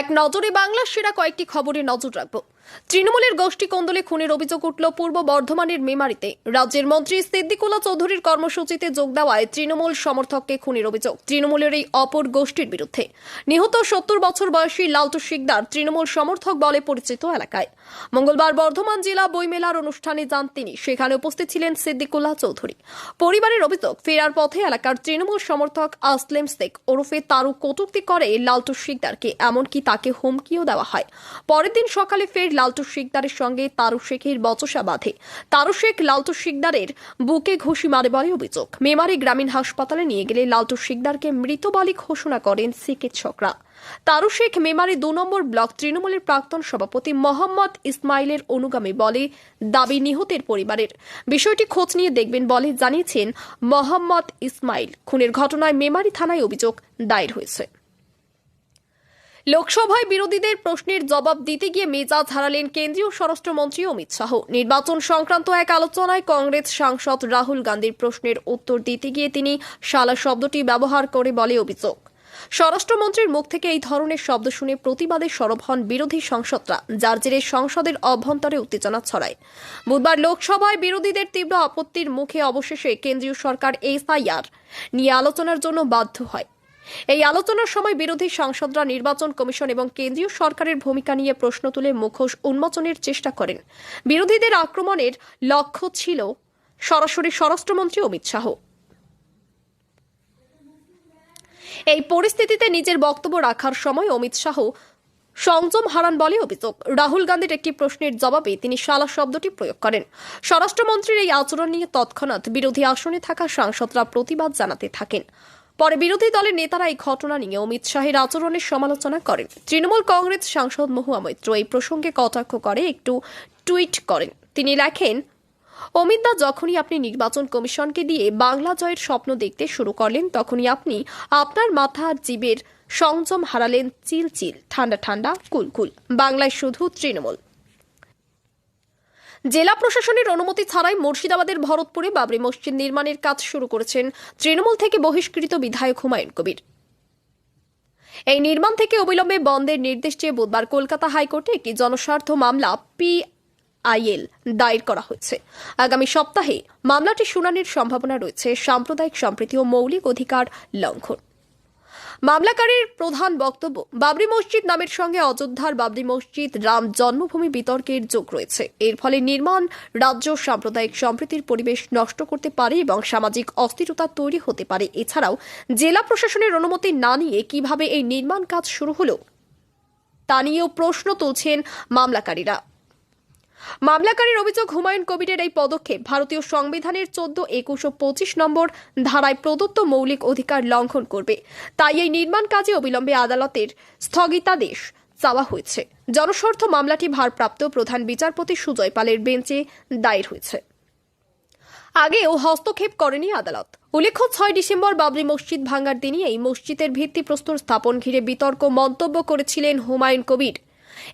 এক নজরে বাংলার সেরা কয়েকটি খবরে নজর রাখব। তৃণমূলের গোষ্ঠী কোন্দলে খুনের অভিযোগ উঠল পূর্ব বর্ধমানের মেমারিতে। রাজ্যের মন্ত্রী সিদ্দিকুল্লা চৌধুরীর কর্মসূচিতে যোগ দেওয়ায় তৃণমূল সমর্থককে খুনের অভিযোগ, তৃণমূলের এই অপর গোষ্ঠীর বিরুদ্ধে। নিহত সত্তর বছর বয়সী লালটু শিকদার তৃণমূল সমর্থক বলে পরিচিত এলাকায়। মঙ্গলবার বর্ধমান জেলা বইমেলার অনুষ্ঠানে যান তিনি। সেখানে উপস্থিত ছিলেন সিদ্দিকুল্লাহ চৌধুরী। পরিবারের অভিযোগ, ফেরার পথে এলাকার তৃণমূল সমর্থক আসলেম শেখ ওরফে তারু কটূক্তি করে লালটু শিকদারকে, এমনকি তাকে হুমকিও দেওয়া হয়। পরের দিন সকালে ফের লালটু শিকদারের সঙ্গে তারু শেখের বচসা বাঁধে। তারু শেখ লালটু শিকদারের বুকে ঘুষি মারে বলে অভিযোগ। মেমারি গ্রামীণ হাসপাতালে নিয়ে গেলে লালটু শিকদারকে মৃত বলে ঘোষণা করেন চিকিৎসকরা। তারু শেখ মেমারি দু নম্বর ব্লক তৃণমূলের প্রাক্তন সভাপতি মোহাম্মদ ইসমাইলের অনুগামী বলে দাবি নিহতের পরিবারের। বিষয়টি খোঁজ নিয়ে দেখবেন বলে জানিয়েছেন মোহাম্মদ ইসমাইল। খুনের ঘটনায় মেমারি থানায় অভিযোগ দায়ের হয়েছে। লোকসভায় বিরোধীদের প্রশ্নের জবাব দিতে গিয়ে মেজাজ হারালেন কেন্দ্রীয় স্বরাষ্ট্রমন্ত্রী অমিত শাহ। নির্বাচন সংক্রান্ত এক আলোচনায় কংগ্রেস সাংসদ রাহুল গান্ধীর প্রশ্নের উত্তর দিতে গিয়ে তিনি শালা শব্দটি ব্যবহার করে বলে অভিযোগ। স্বরাষ্ট্রমন্ত্রীর মুখ থেকে এই ধরনের শব্দ শুনে প্রতিবাদে সরব হন বিরোধী সংসদরা, যার জেরে সংসদের অভ্যন্তরে উত্তেজনা ছড়ায়। বুধবার লোকসভায় বিরোধীদের তীব্র আপত্তির মুখে অবশেষে কেন্দ্রীয় সরকার এসআইআর নিয়ে আলোচনার জন্য বাধ্য হয়। এই আলোচনার সময় বিরোধী সাংসদরা নির্বাচন কমিশন এবং কেন্দ্রীয় সরকারের ভূমিকা নিয়ে প্রশ্ন তুলে মুখোশ উন্মোচনের চেষ্টা করেন। বিরোধীদের আক্রমণের লক্ষ্য ছিল সরাসরি স্বরাষ্ট্রমন্ত্রী অমিত শাহ। এই পরিস্থিতিতে নিজের বক্তব্য রাখার সময় অমিত শাহ সংযম হারান বলে অভিযোগ। রাহুল গান্ধীর একটি প্রশ্নের জবাবে তিনি শালা শব্দটি প্রয়োগ করেন। স্বরাষ্ট্রমন্ত্রীর এই আচরণ নিয়ে তৎক্ষণাৎ বিরোধী আসনে থাকা সাংসদরা প্রতিবাদ জানাতে থাকেন। পরে বিরোধী দলের নেতারা এই ঘটনা নিয়ে অমিত শাহের আচরণের সমালোচনা করেন। তৃণমূল কংগ্রেস সাংসদ মহুয়া মৈত্র এই প্রসঙ্গে কটাক্ষ করে, একটু টুইট করেন। তিনি লেখেন, অমিত দা যখনই আপনি নির্বাচন কমিশনকে দিয়ে বাংলা জয়ের স্বপ্ন দেখতে শুরু করলেন, তখনই আপনি আপনার মাথা জীবের সংযম হারালেন, চিল চিল, ঠান্ডা ঠান্ডা কুলকুল বাংলায় শুধু তৃণমূল। জেলা প্রশাসনের অনুমতি ছাড়াই মুর্শিদাবাদের ভরতপুরে বাবরি মসজিদ নির্মাণের কাজ শুরু করেছেন তৃণমূল থেকে বহিষ্কৃত বিধায়ক হুমায়ুন কবির। এই নির্মাণ থেকে অবিলম্বে বন্ধের নির্দেশ চেয়ে বুধবার কলকাতা হাইকোর্টে একটি জনস্বার্থ মামলা পি আইএল দায়ের করা হয়েছে। আগামী সপ্তাহে মামলাটি শুনানির সম্ভাবনা রয়েছে সাম্প্রদায়িক সম্প্রীতি ও মৌলিক অধিকার লঙ্ঘন। মামলাকারীর প্রধান বক্তব্য, বাবরি মসজিদ নামের সঙ্গে অযোধ্যার বাবরি মসজিদ রাম জন্মভূমি বিতর্কের যোগ রয়েছে। এর ফলে নির্মাণ, রাজ্য, সাম্প্রদায়িক সম্প্রীতির পরিবেশ নষ্ট করতে পারে এবং সামাজিক অস্থিরতা তৈরি হতে পারে। এছাড়াও জেলা প্রশাসনের অনুমতি না নিয়ে কীভাবে এই নির্মাণ কাজ শুরু হলো, তা নিয়েও প্রশ্ন তুলছেন মামলাকারীরা। মামলাকারীর অভিযোগ হুমায়ুন কবিরের এই পদক্ষেপ ভারতীয় সংবিধানের চোদ্দ, একুশ ও পঁচিশ নম্বর ধারায় প্রদত্ত মৌলিক অধিকার লঙ্ঘন করবে। তাই এই নির্মাণ কাজে অবিলম্বে আদালতের স্থগিতাদেশ চাওয়া হয়েছে। জনস্বার্থ মামলাটি ভারপ্রাপ্ত প্রধান বিচারপতি সুজয় পালের বেঞ্চে দায়ের হয়েছে। আগেও হস্তক্ষেপ করেনি আদালত। উল্লেখ্য, ছয় ডিসেম্বর বাবরি মসজিদ ভাঙার দিনই এই মসজিদের ভিত্তিপ্রস্তর স্থাপন ঘিরে বিতর্ক মন্তব্য করেছিলেন হুমায়ুন কবির।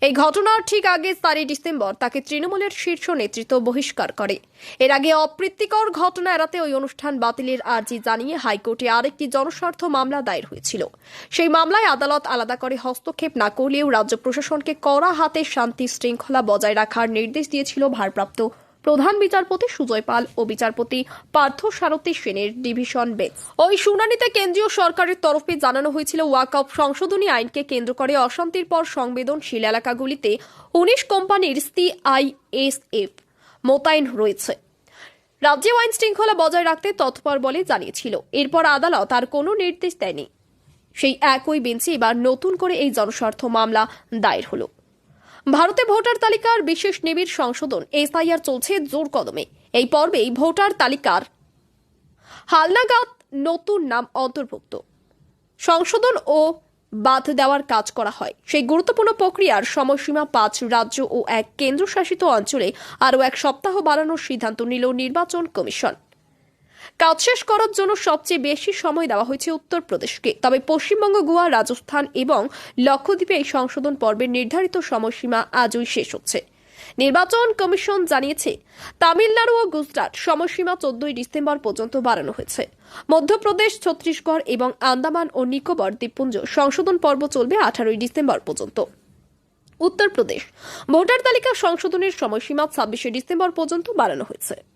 এই ঘটনার ঠিক আগে চারই ডিসেম্বর তাকে তৃণমূলের শীর্ষ নেতৃত্ব বহিষ্কার করে। এর আগে অপ্রীতিকর ঘটনা এড়াতে ওই অনুষ্ঠান বাতিলের আর্জি জানিয়ে হাইকোর্টে আরেকটি জনস্বার্থ মামলা দায়ের হয়েছিল। সেই মামলায় আদালত আলাদা করে হস্তক্ষেপ না করলেও রাজ্য প্রশাসনকে কড়া হাতে শান্তি শৃঙ্খলা বজায় রাখার নির্দেশ দিয়েছিল ভারপ্রাপ্ত প্রধান বিচারপতি সুজয় পাল ও বিচারপতি পার্থ সারথী সেনের ডিভিশন বেঞ্চ। ওই শুনানিতে কেন্দ্রীয় সরকারের তরফে জানানো হয়েছিল, ওয়াকআপ সংশোধনী আইনকে কেন্দ্র করে অশান্তির পর সংবেদনশীল এলাকাগুলিতে উনিশ কোম্পানির সিআইএসএফ মোতায়েন রয়েছে। রাজ্যে আইন শৃঙ্খলা বজায় রাখতে তৎপর বলে জানিয়েছিল। এরপর আদালত আর কোনো নির্দেশ দেয়নি। সেই একই বেঞ্চে এবার নতুন করে এই জনস্বার্থ মামলা দায়ের হলো। ভারতে ভোটার তালিকার বিশেষ নিবিড় সংশোধন এসআইআর চলছে জোর কদমে। এই পর্বেই ভোটার তালিকার হালনাগাদ নতুন নাম অন্তর্ভুক্ত। সংশোধন ও বাদ দেওয়ার কাজ করা হয়। সেই গুরুত্বপূর্ণ প্রক্রিয়ার সময়সীমা পাঁচ রাজ্য ও এক কেন্দ্রশাসিত অঞ্চলে আরও এক সপ্তাহ বাড়ানোর সিদ্ধান্ত নিল নির্বাচন কমিশন। কাজ শেষ করার জন্য সবচেয়ে বেশি সময় দেওয়া হয়েছে উত্তরপ্রদেশকে। তবে পশ্চিমবঙ্গ, গোয়া, রাজস্থান এবং লক্ষদ্বীপে এই সংশোধন পর্বের নির্ধারিত সময়সীমা আজই শেষ হচ্ছে। নির্বাচন কমিশন জানিয়েছে, তামিলনাড়ু ও গুজরাট সময়সীমা চোদ্দই ডিসেম্বর পর্যন্ত বাড়ানো হয়েছে। মধ্যপ্রদেশ, ছত্তিশগড় এবং আন্দামান ও নিকোবর দ্বীপপুঞ্জ সংশোধন পর্ব চলবে আঠারোই ডিসেম্বর পর্যন্ত। উত্তরপ্রদেশ, ভোটার তালিকা সংশোধনের সময়সীমা ছাব্বিশে ডিসেম্বর পর্যন্ত বাড়ানো হয়েছে।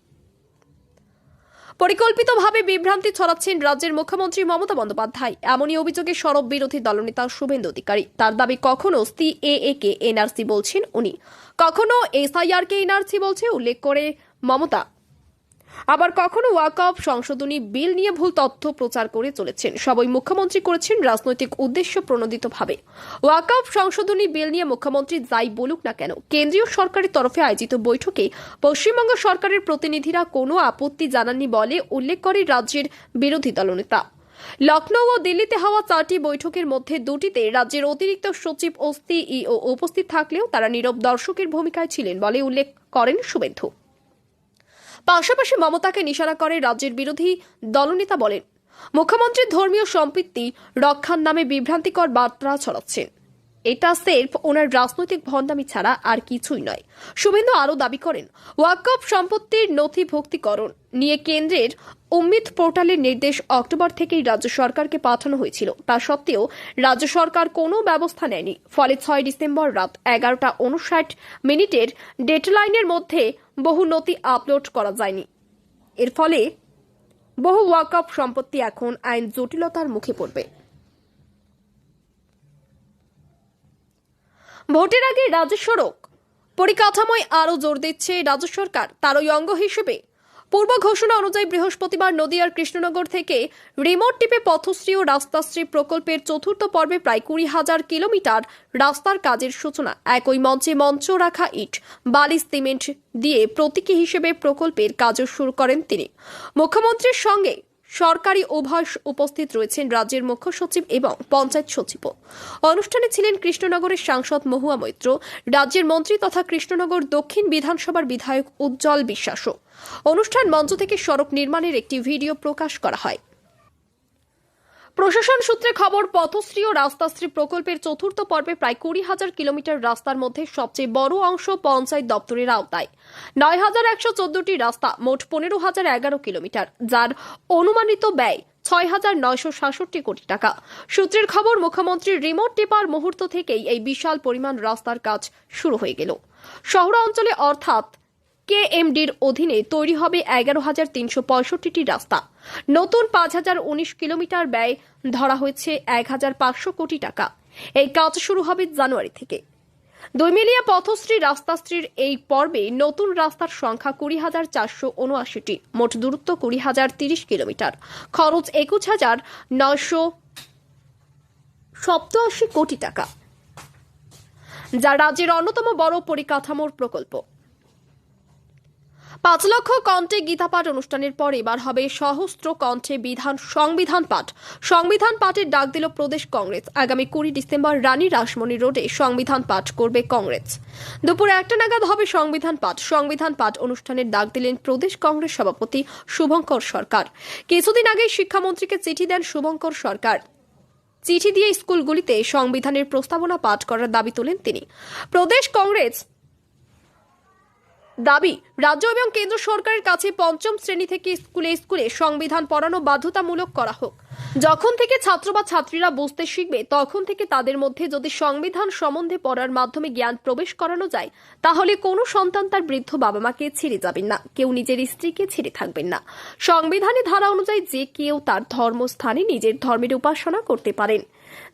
পরিকল্পিতভাবে বিভ্রান্তি ছড়াচ্ছেন রাজ্যের মুখ্যমন্ত্রী মমতা বন্দ্যোপাধ্যায়। এমনই অভিযোগে সরব বিরোধী দলনেতা শুভেন্দু অধিকারী। তার দাবি কখনো সিএএ কে এনআরসি বলছেন উনি। কখনো এসআইআর কে এনআরসি বলছে, উল্লেখ করে মমতা। আবার কখনো ওয়াকআপ সংশোধনী, বিল নিয়ে ভুল তথ্য প্রচার করে চলেছেন। সবই মুখ্যমন্ত্রী করেছেন রাজনৈতিক উদ্দেশ্য প্রণোদিতভাবে। ওয়াকআপ সংশোধনী, বিল নিয়ে মুখ্যমন্ত্রী যাই বলুক না কেন, কেন্দ্রীয় সরকারের তরফে আয়োজিত বৈঠকে পশ্চিমবঙ্গ সরকারের প্রতিনিধিরা কোনো আপত্তি জানাননি বলে উল্লেখ করে রাজ্যের বিরোধী দলনেতা। লখনৌ ও দিল্লিতে হওয়া চারটি বৈঠকের মধ্যে দুটিতে রাজ্যের অতিরিক্ত সচিব ও সিইও উপস্থিত থাকলেও তারা নীরব দর্শকের ভূমিকায় ছিলেন বলে উল্লেখ করেন শুভেন্দু। পাশাপাশি মমতাকে নিশানা করে রাজ্যের বিরোধী দলনেতা বলেন, মুখ্যমন্ত্রীর ধর্মীয় সম্পৃক্তি রক্ষার নামে বিভ্রান্তিকর বার্তা ছড়াচ্ছেন। এটা সেলফ ওনার রাজনৈতিক ভণ্ডামি ছাড়া আর কিছুই নয়। শুভেন্দু আরও দাবি করেন, ওয়াকফ সম্পত্তির নথিভুক্তিকরণ নিয়ে কেন্দ্রের উম্মিদ পোর্টালের নির্দেশ অক্টোবর থেকেই রাজ্য সরকারকে পাঠানো হয়েছিল। তা সত্ত্বেও রাজ্য সরকার কোনো ব্যবস্থা নেয়নি। ফলে ছয় ডিসেম্বর রাত এগারোটা উনষাট মিনিটের ডেডলাইনের মধ্যে বহু নথি আপলোড করা যায়নি। এর ফলে বহু ওয়াকআপ সম্পত্তি এখন আইন জটিলতার মুখে পড়বে। ভোটের আগে রাজ্য সড়ক পরিকাঠামোয় আরও জোর দিচ্ছে রাজ্য সরকার। তারই অঙ্গ হিসেবে পূর্ব ঘোষণা অনুযায়ী বৃহস্পতিবার নদিয়ার কৃষ্ণনগর থেকে রিমোট টিপে পথশ্রী ও রাস্তাশ্রী প্রকল্পের চতুর্থ পর্বে প্রায় কুড়ি হাজার কিলোমিটার রাস্তার কাজের সূচনা। একই মঞ্চে মঞ্চ রাখা ইট বালি সিমেন্ট দিয়ে প্রতীকী হিসেবে প্রকল্পের কাজও শুরু করেন তিনি। মুখ্যমন্ত্রীর সঙ্গে সরকারি উভয় উপস্থিত রয়েছেন রাজ্যের মুখ্য সচিব এবং পঞ্চায়েত সচিবও। অনুষ্ঠানে ছিলেন কৃষ্ণনগরের সাংসদ মহুয়া মৈত্র, রাজ্যের মন্ত্রী তথা কৃষ্ণনগর দক্ষিণ বিধানসভার বিধায়ক উজ্জ্বল বিশ্বাসও। অনুষ্ঠান মঞ্চ থেকে সড়ক নির্মাণের একটি ভিডিও প্রকাশ করা হয়। প্রশাসন সূত্রে খবর, পথশ্রী ও রাস্তাশ্রী প্রকল্পের চতুর্থ পর্বে প্রায় কুড়ি হাজার কিলোমিটার রাস্তার মধ্যে সবচেয়ে বড় অংশ পঞ্চায়েত দপ্তরের আওতায়। নয় হাজার একশো চোদ্দটি রাস্তা মোট পনেরো হাজার এগারো কিলোমিটার, যার অনুমানিত ব্যয় ছয় হাজার নয়শো সাতষট্টি কোটি টাকা। সূত্রের খবর, মুখ্যমন্ত্রীর রিমোট টেপার মুহূর্ত থেকেই এই বিশাল পরিমাণ রাস্তার কাজ শুরু হয়ে গেল। শহরাঞ্চলে অর্থাৎ কেএমডির অধীনে তৈরি হবে এগারো হাজার তিনশো পঁয়ষট্টিটি রাস্তা। নতুন পাঁচ হাজার উনিশ কিলোমিটার ব্যয় ধরা হয়েছে এক হাজার পাঁচশো কোটি টাকা। এই কাজ শুরু হবে জানুয়ারি থেকে। দুই পথশ্রী রাস্তাশ্রীর এই পর্বে নতুন রাস্তার সংখ্যা কুড়ি হাজার চারশো উনআশিটি, মোট দূরত্ব কুড়ি হাজার তিরিশ কিলোমিটার। খরচ একুশ হাজার নয়শো সপ্তআশি কোটি টাকা। যা রাজ্যের অন্যতম বড় পরিকাঠামোর প্রকল্প। পাঁচ লক্ষ কণ্ঠে গীতাপাঠ অনুষ্ঠানের পর এবার হবে সহস্র কণ্ঠে বিধান, সংবিধান পাঠ। সংবিধান পাঠের ডাক দিল প্রদেশ কংগ্রেস। আগামী কুড়ি ডিসেম্বর রানী রাসমণি রোডে সংবিধান পাঠ করবে কংগ্রেস। দুপুর একটা নাগাদ হবে সংবিধান পাঠ। সংবিধান পাঠ অনুষ্ঠানের ডাক দিলেন প্রদেশ কংগ্রেস সভাপতি শুভঙ্কর সরকার। কিছুদিন আগে শিক্ষামন্ত্রীকে চিঠি দেন শুভঙ্কর সরকার। চিঠি দিয়ে স্কুলগুলিতে সংবিধানের প্রস্তাবনা পাঠ করার দাবি তোলেন তিনি। প্রদেশ কংগ্রেস দাবি, রাজ্য এবং কেন্দ্র সরকারের কাছে পঞ্চম শ্রেণি থেকে স্কুলে স্কুলে সংবিধান পড়ানো বাধ্যতামূলক করা হোক। যখন থেকে ছাত্র বা ছাত্রীরা বুঝতে শিখবে, তখন থেকে তাদের মধ্যে যদি সংবিধান সম্বন্ধে পড়ার মাধ্যমে জ্ঞান প্রবেশ করানো যায়, তাহলে কোনো সন্তান তার বৃদ্ধ বাবা মাকে ছেড়ে যাবেন না, কেউ নিজের স্ত্রীকে ছেড়ে থাকবেন না। সংবিধানে ধারা অনুযায়ী যে কেউ তার ধর্মস্থানে নিজের ধর্মের উপাসনা করতে পারেন।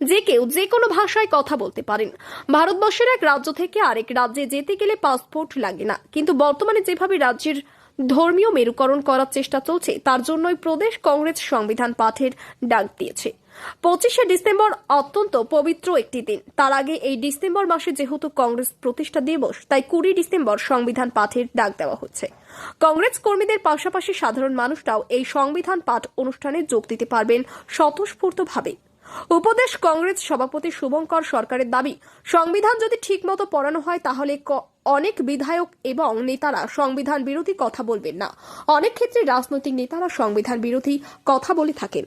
যে কেউ যে কোনো ভাষায় কথা বলতে পারেন। ভারতবর্ষের এক রাজ্য থেকে আরেক রাজ্যে যেতে গেলে পাসপোর্ট লাগে না। কিন্তু বর্তমানে যেভাবে রাজ্যের ধর্মীয় মেরুকরণ করার চেষ্টা চলছে, তার জন্যই প্রদেশ কংগ্রেস সংবিধান পাঠের ডাক দিয়েছে। পঁচিশে ডিসেম্বর অত্যন্ত পবিত্র একটি দিন। তার আগে এই ডিসেম্বর মাসে যেহেতু কংগ্রেস প্রতিষ্ঠা দিবস, তাই কুড়ি ডিসেম্বর সংবিধান পাঠের ডাক দেওয়া হচ্ছে। কংগ্রেস কর্মীদের পাশাপাশি সাধারণ মানুষরাও এই সংবিধান পাঠ অনুষ্ঠানে যোগ দিতে পারবেন স্বতঃস্ফূর্তভাবে। উপদেশ কংগ্রেস সভাপতি শুভঙ্কর সরকারের দাবি, সংবিধান যদি ঠিকমতো পড়ানো হয় তাহলে অনেক বিধায়ক এবং নেতারা সংবিধান বিরোধী কথা বলবেন না। অনেক ক্ষেত্রে রাজনৈতিক নেতারা সংবিধান বিরোধী কথা বলে থাকেন।